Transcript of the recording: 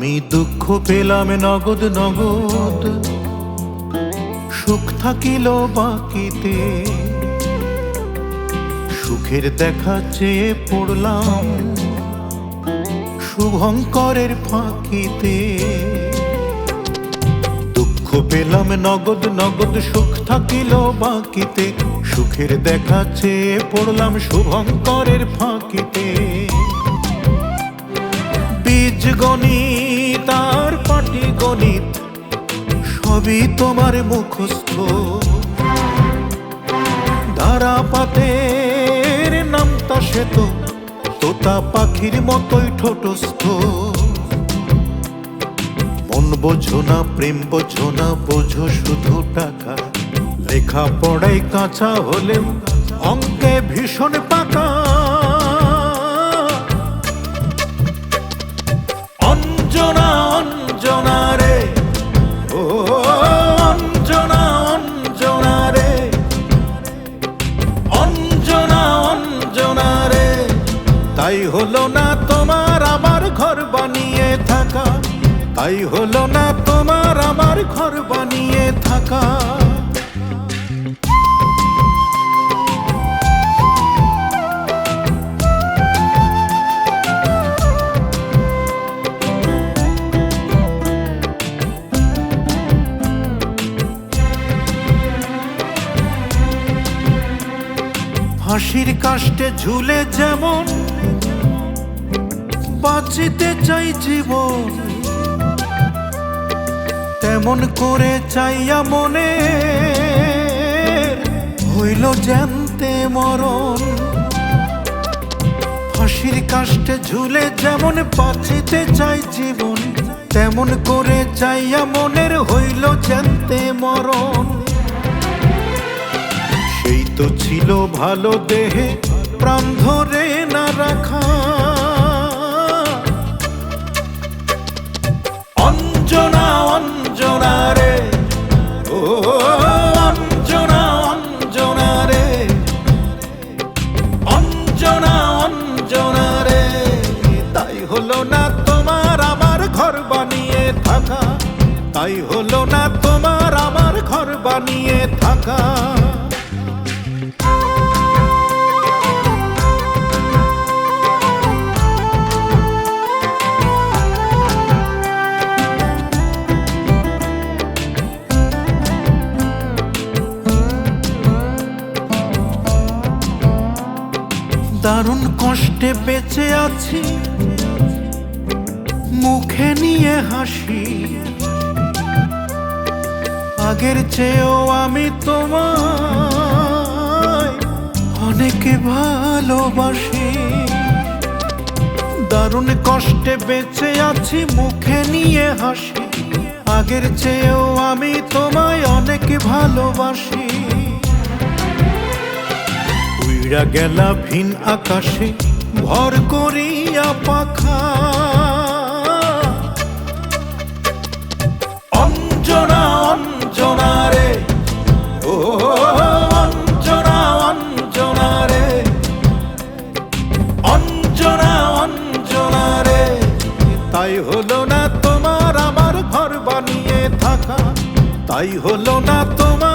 দুঃখ পেলাম নগদ নগদ। সুখ থাকিল বাকিতে। সুখের দেখা চেয়ে পড়লাম শুভঙ্করের ফাঁকিতে। দুঃখ পেলাম নগদ নগদ, সুখ থাকিল বাকিতে। সুখের দেখা চেয়ে পড়লাম শুভঙ্করের ফাঁকিতে। বীজ আর পাটি গণিত, সবই তোমার মুখস্থ। ধারা পাতের নামতা সে তো, তোতা পাখির মতোই ঠোঁটস্থ। মন বোঝো না, প্রেম বোঝো না, বোঝো শুধু টাকা। লেখা পড়াই কাঁচা হলেও অঙ্কে ভীষণ পাকা। হলো না তোমার আমার ঘর বানিয়ে থাকা। তাই হলো না তোমার আমার ঘর বানিয়ে থাকা। ফাঁসির কাষ্টে ঝুলে যেমন বাঁচিতে চাই জীবন। তেমন করে চাইয়া মনে হইল জানতে মরণ। ফাঁসির কাষ্টে ঝুলে যেমন বাঁচিতে চাই জীবন, তেমন করে চাইয়া মনের হইল জানতে মরণ। সেই তো ছিল ভালো দেহে, প্রাণ ধরে হলো না তোমার আমার ঘর বানিয়ে থাকা। তাই হলো না তোমার আমার ঘর বানিয়ে থাকা। দারুণ কষ্টে বেঁচে আছি। মুখে নিয়ে হাসি। আগের চেয়েও আমি তোমায় অনেক ভালোবাসি। দারুণ কষ্টে বেঁচে আছি, মুখে নিয়ে হাসি। আগের চেয়েও আমি তোমায় অনেক ভালোবাসি। উইরা গেলা ভিন আকাশে ভর করিয়া পাখা। হলো না তোমার আমার ঘর বানিয়ে থাকা। তাই হলো না তোমার